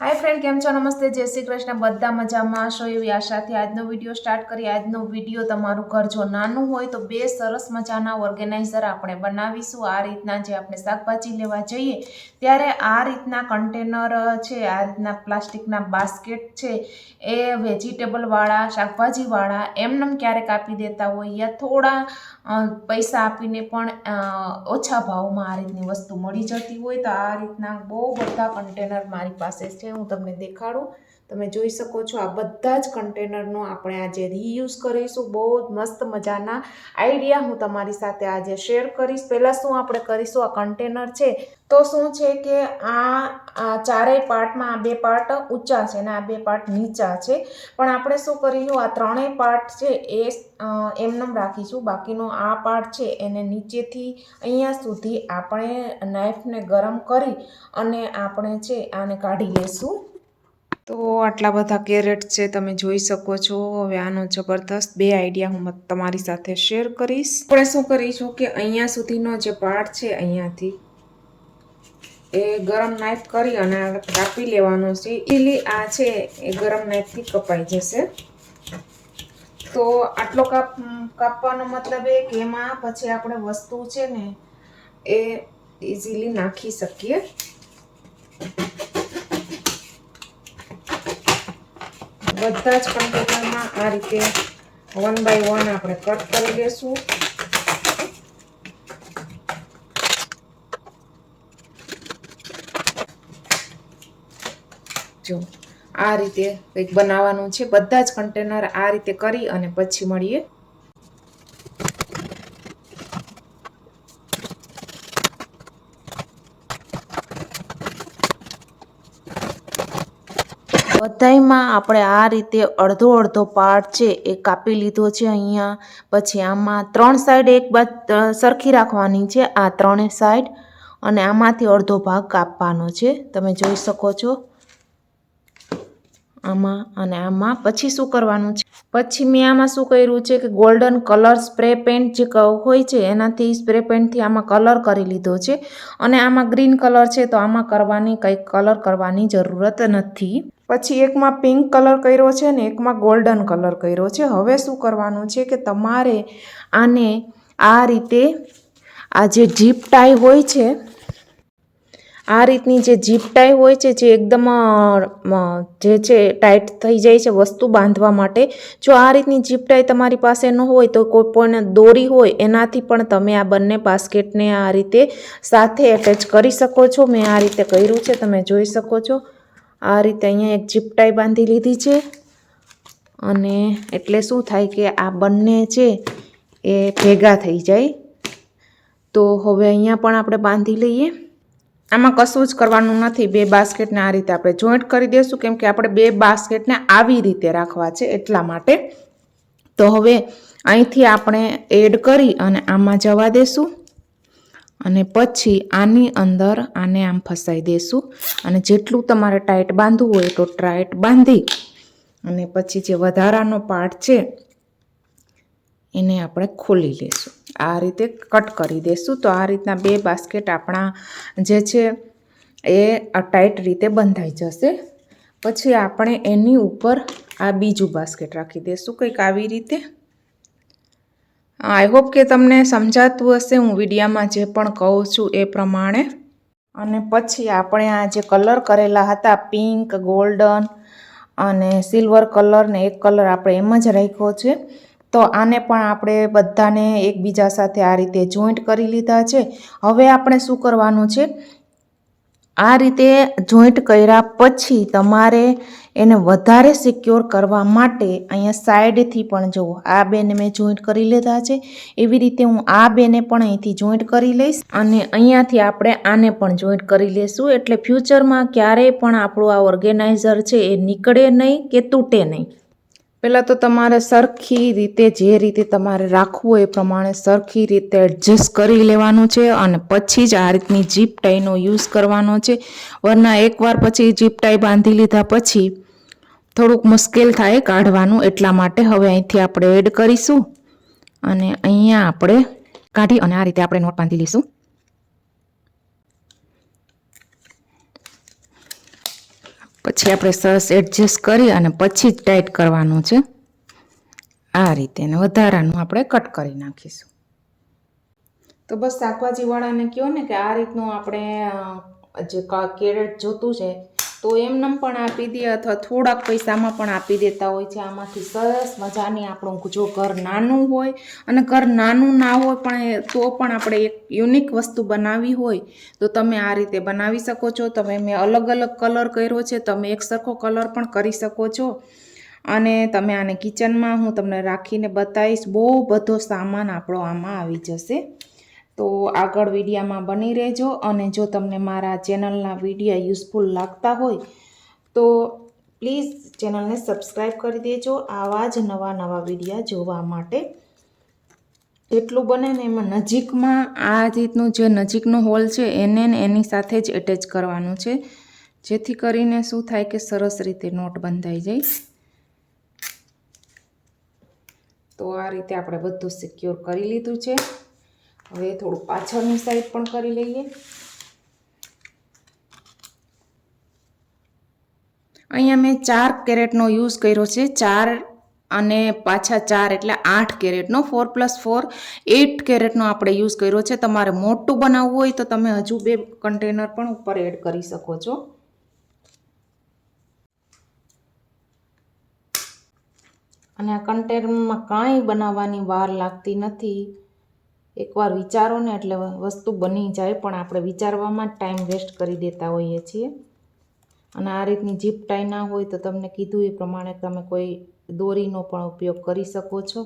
હાય friend કેમ છો? નમસ્તે, જય શ્રી કૃષ્ણ. બધા મજામાં? હશો એવી આશાથી આજનો વીડિયો સ્ટાર્ટ કરીએ. આજનો વીડિયો તમારું ઘર જો નાનું હોય તો બે સરસ મજાના ઓર્ગેનાઇઝર આપણે બનાવીશું. આ રીતના જે આપણે શાકભાજી લેવા જઈએ, ત્યારે આ રીતના કન્ટેનર છે, આ રીતના પ્લાસ્ટિકના બાસ્કેટ છે, એ વેજીટેબલવાળા શાકભાજીવાળા એમનેમ ક્યારેક આપી દેતા હોય યા થોડા પૈસા આપીને પણ ઓછા ભાવમાં આ રીતની વસ્તુ મળી જતી હોય તો આ રીતના બહુ બધા કન્ટેનર મારી પાસે છે. હું તમને દેખાડું. તમે જોઈ શકો છો આ બધા જ કન્ટેનરનો આપણે આજે રીયુઝ કરીશું. બહુ જ મસ્ત મજાના આઈડિયા હું તમારી સાથે આજે શેર કરીશ. પહેલાં શું આપણે કરીશું? આ કન્ટેનર છે. તો શું છે કે આ ચારેય પાર્ટમાં આ બે પાર્ટ ઊંચા છે અને આ બે પાર્ટ નીચા છે. પણ આપણે શું કરીશું? આ ત્રણેય પાર્ટ છે એ એમનેમ રાખીશું. બાકીનો આ પાર્ટ છે એને નીચેથી અહીંયા સુધી આપણે નાઈફને ગરમ કરી અને આપણે છે આને કાઢી લેશું. તો આટલા બધા કેરેટ છે, તમે જોઈ શકો છો. હવે આનો જબરદસ્ત બે આઈડિયા હું તમારી સાથે શેર કરીશ. આપણે શું કરીશું કે અહીંયા સુધીનો જે પાર્ટ છે, અહીંયાથી એ ગરમ નાઈફ કરી અને કાપી લેવાનો છે. ઇલી આ છે, એ ગરમ નાઈફથી કપાઈ જશે. તો આટલો કાપ કાપવાનો મતલબ એ કે એમાં પછી આપણે વસ્તુ છે ને, એ ઇઝીલી નાખી શકીએ. બધા જ કન્ટેનરમાં આ રીતે વન બાય વન આપણે કટ કરી લેશું જો, આ રીતે કંઈક બનાવવાનું છે. બધા જ કન્ટેનર આ રીતે કરી અને પછી મળીએ. બધાયમાં આપણે આ રીતે અડધો અડધો પાર્ટ છે એ કાપી લીધો છે અહીંયા. પછી આમાં ત્રણ સાઈડ એક બાદ સરખી રાખવાની છે, આ ત્રણેય સાઈડ અને આમાંથી અડધો ભાગ કાપવાનો છે. તમે જોઈ શકો છો. આમાં અને આમાં. પછી શું કરવાનું છે? પછી મેં આમાં શું કર્યું છે કે ગોલ્ડન કલર સ્પ્રે પેન્ટ જે હોય છે, એનાથી સ્પ્રે પેન્ટથી આમાં કલર કરી લીધો છે. અને આમાં ગ્રીન કલર છે તો આમાં કરવાની કંઈક કલર કરવાની જરૂરત નથી. પછી એકમાં પિંક કલર કર્યો છે ને એકમાં ગોલ્ડન કલર કર્યો છે. હવે શું કરવાનું છે કે તમારે આને આ રીતે આ જે જીપ ટાઈ હોય છે આ રીતની જે જીપ ટાઈ હોય છે, જે એકદમ જે છે, ટાઈટ થઈ જાય છે વસ્તુ બાંધવા માટે, જો આ રીતની જીપ ટાઈ તમારી પાસે ન હોય તો કોઈ પણ દોરી હોય એનાથી પણ તમે આ બંને બાસ્કેટને આ રીતે સાથે એટેચ કરી શકો છો. મેં આ રીતે કર્યું છે, તમે જોઈ શકો છો. આ રીતે અહીંયા એક જીપ ટાઈ બાંધી લીધી છે. અને એટલે શું થાય કે આ બંને છે એ ભેગા થઈ જાય. તો હવે અહીંયા પણ આપણે બાંધી લઈએ. આમાં કશું જ કરવાનું નથી. બે બાસ્કેટને આ રીતે આપણે જોઈન્ટ કરી દઈશું કેમ કે આપણે બે બાસ્કેટને આવી રીતે રાખવા છે એટલા માટે. તો હવે અહીંથી આપણે એડ કરી અને આમાં જવા દેશું. અને પછી આની અંદર આને આમ ફસાઈ દેશું. અને જેટલું તમારે ટાઈટ બાંધવું હોય તો ટાઈટ બાંધી અને પછી જે વધારાનો પાર્ટ છે એને આપણે ખોલી લઈશું આ રીતે કટ કરી દેશું. તો આ રીતના બે બાસ્કેટ આપણા જે છે એ ટાઈટ રીતે બંધાઈ જશે. પછી આપણે એની ઉપર આ બીજું બાસ્કેટ રાખી દઈશું કંઈક આવી રીતે. આઈ હોપ કે તમને સમજાતું હશે. હું વિડીયામાં જે પણ કહું છું એ પ્રમાણે. અને પછી આપણે આ જે કલર કરેલા હતા, પિંક, ગોલ્ડન અને સિલ્વર કલર ને એક કલર આપણે એમ જ રાખ્યો છે. તો આને પણ આપણે બધાને એકબીજા સાથે આ રીતે જોઈન્ટ કરી લીધા છે. હવે આપણે શું કરવાનું છે? આ રીતે જોઈન્ટ કર્યા પછી તમારે એને વધારે સિક્યોર કરવા માટે અહીંયા સાઈડથી પણ જુઓ. આ બેને મેં જોઈન્ટ કરી લીધા છે. એવી રીતે હું આ બેને પણ અહીંથી જોઈન્ટ કરી લઈશ અને અહીંયાથી આપણે આને પણ જોઈન્ટ કરી લઈશું એટલે ફ્યુચરમાં ક્યારેય પણ આપણું આ ઓર્ગેનાઇઝર છે એ નીકળે નહીં કે તૂટે નહીં. પહેલાં તો તમારે સરખી રીતે જે રીતે તમારે રાખવું એ પ્રમાણે સરખી રીતે એડજસ્ટ કરી લેવાનું છે અને પછી જ આ રીતની જીપ ટાઈનો યુઝ કરવાનો છે. વરના એકવાર પછી જીપ ટાઈ બાંધી લીધા પછી થોડુંક મુશ્કેલ થાય કાઢવાનું, એટલા માટે હવે અહીંથી આપણે એડ કરીશું અને અહીંયા આપણે કાઢી અને આ રીતે આપણે નોટ બાંધી લઈશું. પછી આપણે સરસ એડજસ્ટ કરી અને પછી જ ટાઈટ કરવાનું છે. આ રીતે ને વધારાનું આપણે કટ કરી નાખીશું. તો બસ શાકભાજીવાળાને કહો ને કે આ રીતનું આપણે જે કેરેટ જોતું છે તો એમનેમ પણ આપી દે અથવા થોડાક પૈસામાં પણ આપી દેતા હોય છે. આમાંથી સરસ મજાની આપણું જો ઘર નાનું હોય અને ઘર નાનું ના હોય પણ તો પણ આપણે એક યુનિક વસ્તુ બનાવી હોય તો તમે આ રીતે બનાવી શકો છો. તમે મેં અલગ અલગ કલર કર્યો છે. તમે એક સરખો કલર પણ કરી શકો છો. અને તમે આને કિચનમાં હું તમને રાખીને બતાવીશ. બહુ બધો સામાન આપણો આમાં આવી જશે. તો આગળ વિડીયામાં બની રહેજો અને જો તમને મારા ચેનલના વિડીયા યુઝફુલ લાગતા હોય, તો પ્લીઝ ચેનલને સબસ્ક્રાઈબ કરી દેજો આવા જ નવા નવા વિડીયા જોવા માટે. જેટલું બને ને એમાં નજીકમાં આ રીતનું જે નજીકનો હોલ છે, એને એની સાથે જ એટેચ કરવાનું છે. જેથી કરીને શું થાય કે સરસ રીતે નોટ બંધાઈ જાય. તો આ રીતે આપણે બધું સિક્યોર કરી લીધું છે. હવે થોડું પાછળની સાઈડ પણ કરી લઈએ. અહીંયા મેં ચાર કેરેટનો યુઝ કર્યો છે. ચાર અને પાછા ચાર એટલે આઠ કેરેટનો. ફોર પ્લસ ફોર એટ કેરેટનો આપણે યુઝ કર્યો છે. તમારે મોટું બનાવવું હોય તો તમે હજુ બે કન્ટેનર પણ ઉપર એડ કરી શકો છો. અને આ કન્ટેનરમાં કાંઈ બનાવવાની વાર લાગતી નથી. એકવાર વિચારો ને એટલે વસ્તુ બની જાય, પણ આપણે વિચારવામાં જ ટાઈમ વેસ્ટ કરી દેતા હોઈએ છીએ. અને આ રીતની જીપ ટાઈ ના હોય તો તમને કીધું એ પ્રમાણે તમે કોઈ દોરીનો પણ ઉપયોગ કરી શકો છો.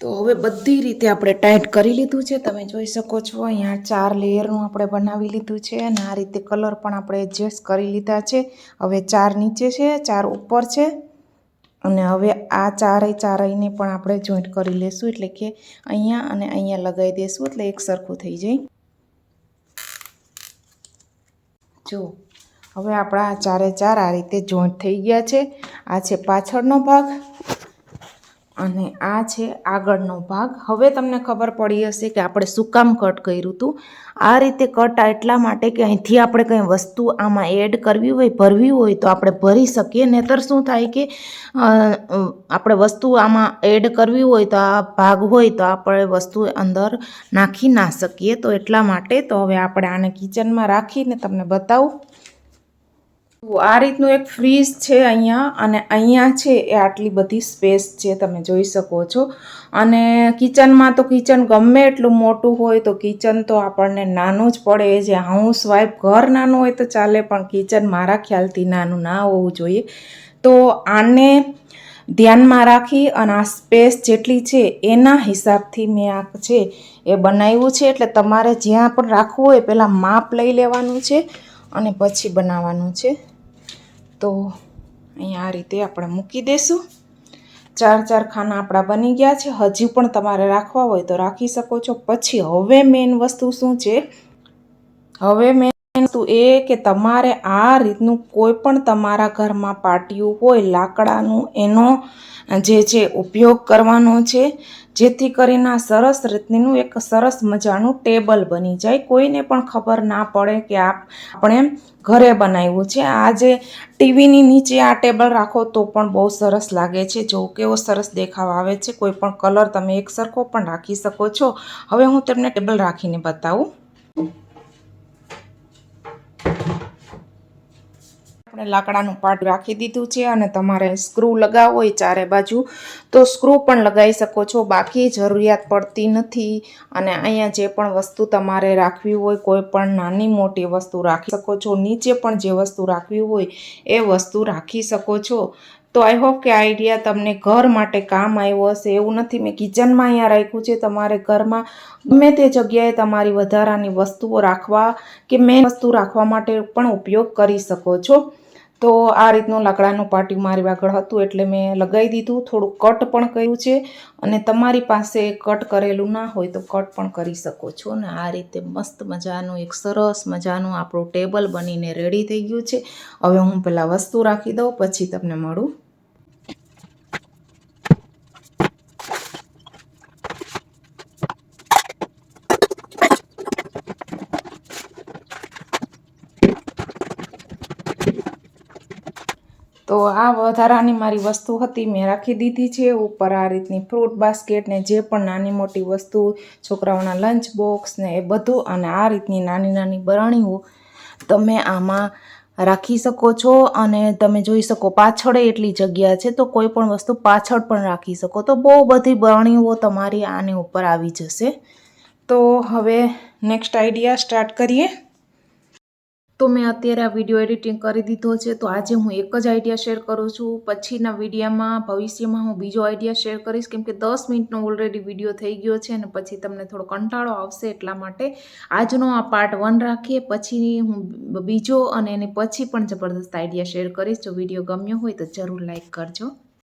તો હવે બધી રીતે આપણે ટાઈટ કરી લીધું છે. તમે જોઈ શકો છો, અહીંયા ચાર લેયરનું આપણે બનાવી લીધું છે અને આ રીતે કલર પણ આપણે એડજસ્ટ કરી લીધા છે. હવે ચાર નીચે છે, ચાર ઉપર છે. અને હવે આ ચારેય ચારેયને પણ આપણે જોઈન્ટ કરી લેશું એટલે કે અહીંયા અને અહીંયા લગાવી દઈશું એટલે એક સરખું થઈ જાય. જો, હવે આપણા ચારે ચાર આ રીતે જોઈન્ટ થઈ ગયા છે. આ છે પાછળનો ભાગ. અને આ છે આગળનો ભાગ. હવે તમને ખબર પડી હશે કે આપણે શું કામ કટ કર્યું હતું. આ રીતે કટ એટલા માટે કે અહીંથી આપણે કંઈ વસ્તુ આમાં એડ કરવી હોય, ભરવી હોય તો આપણે ભરી શકીએ. નહીતર શું થાય કે આપણે વસ્તુ આમાં એડ કરવી હોય તો આ ભાગ હોય તો આપણે વસ્તુ અંદર નાખી ના શકીએ. તો એટલા માટે તો હવે આપણે આને કિચનમાં રાખીને તમને બતાવું. આ રીતનું એક ફ્રીજ છે અહીંયા અને અહીંયા છે એ આટલી બધી સ્પેસ છે, તમે જોઈ શકો છો. અને કિચનમાં તો કિચન ગમે એટલું મોટું હોય તો કિચન તો આપણને નાનું જ પડે. જે હાઉસ વાઈફ ઘર નાનું હોય તો ચાલે, પણ કિચન મારા ખ્યાલથી નાનું ના હોવું જોઈએ. તો આને ધ્યાનમાં રાખી અને આ સ્પેસ જેટલી છે એના હિસાબથી મેં આ છે એ બનાવ્યું છે. એટલે તમારે જ્યાં પણ રાખવું હોય પહેલાં માપ લઈ લેવાનું છે અને પછી બનાવવાનું છે. તો અહીંયા આ રીતે આપણે મૂકી દઈશું ચાર ચાર ખાના આપણા બની ગયા છે. હજી પણ તમારે રાખવા હોય તો રાખી શકો છો. પછી હવે મેઇન વસ્તુ શું છે? હવે મેન વસ્તુ એ કે તમારે આ રીતનું કોઈ પણ તમારા ઘરમાં પાટિયું હોય, લાકડાનું, એનો જે છે ઉપયોગ કરવાનો છે, જેથી કરીને આ સરસ રીતનું એક સરસ મજાનું ટેબલ બની જાય. કોઈને પણ ખબર ના પડે કે આપણે ઘરે બનાવ્યું છે. આ જે ટીવીની નીચે આ ટેબલ રાખો તો પણ બહુ સરસ લાગે છે. જો કેવો સરસ દેખાવ આવે છે. કોઈ પણ કલર તમે એક સરખો પણ રાખી શકો છો. હવે હું તમને ટેબલ રાખીને બતાવું. આપણે લાકડાનું પાટ રાખી દીધું છે અને તમારે સ્ક્રૂ લગાવવો હોય ચારે બાજુ, તો સ્ક્રૂ પણ લગાવી શકો છો. બાકી જરૂરિયાત પડતી નથી અને અહીંયા જે પણ વસ્તુ તમારે રાખવી હોય, કોઈ પણ નાની મોટી વસ્તુ રાખી શકો છો. નીચે પણ જે વસ્તુ રાખવી હોય એ વસ્તુ રાખી શકો છો. તો આઈ હોપ કે આઈડિયા તમને ઘર માટે કામ આવ્યો હશે. એવું નથી, મેં કિચનમાં અહીંયા રાખ્યું છે. તમારે ઘરમાં ગમે તે જગ્યાએ તમારી વધારાની વસ્તુઓ રાખવા કે મેન વસ્તુ રાખવા માટે પણ ઉપયોગ કરી શકો છો. તો આ રીતનું લાકડાનું પાટિયું મારી આગળ હતું એટલે મેં લગાવી દીધું. થોડું કટ પણ કર્યું છે અને તમારી પાસે કટ કરેલું ના હોય તો કટ પણ કરી શકો છો ને. આ રીતે મસ્ત મજાનું, એક સરસ મજાનું આપણું ટેબલ બનીને રેડી થઈ ગયું છે. હવે હું પહેલાં વસ્તુ રાખી દઉં, પછી તમને મળું. તો આ વધારાની મારી વસ્તુ હતી, મેં રાખી દીધી છે. ઉપર આ રીતની ફ્રૂટ બાસ્કેટ ને જે પણ નાની મોટી વસ્તુ, છોકરાઓના લંચ બોક્સ ને એ બધું અને આ રીતની નાની નાની બરણીઓ તમે આમાં રાખી શકો છો અને તમે જોઈ શકો પાછળ એટલી જગ્યા છે, તો કોઈ પણ વસ્તુ પાછળ પણ રાખી શકો. તો બહુ બધી બરણીઓ તમારી આની ઉપર આવી જશે. તો હવે નેક્સ્ટ આઈડિયા સ્ટાર્ટ કરીએ. તો મેં અત્યારે આ વીડિયો એડિટિંગ કરી દીધો છે, તો આજે હું એક જ આઈડિયા શેર કરું છું. પછીના વિડીયામાં ભવિષ્યમાં હું બીજો આઈડિયા શેર કરીશ, કેમ કે દસ મિનિટનો ઓલરેડી વીડિયો થઈ ગયો છે અને પછી તમને થોડો કંટાળો આવશે એટલા માટે આજનો આ પાર્ટ વન રાખીએ. પછી હું બીજો અને એની પછી પણ જબરદસ્ત આઈડિયા શેર કરીશ. જો વીડિયો ગમ્યો હોય તો જરૂર લાઈક કરજો.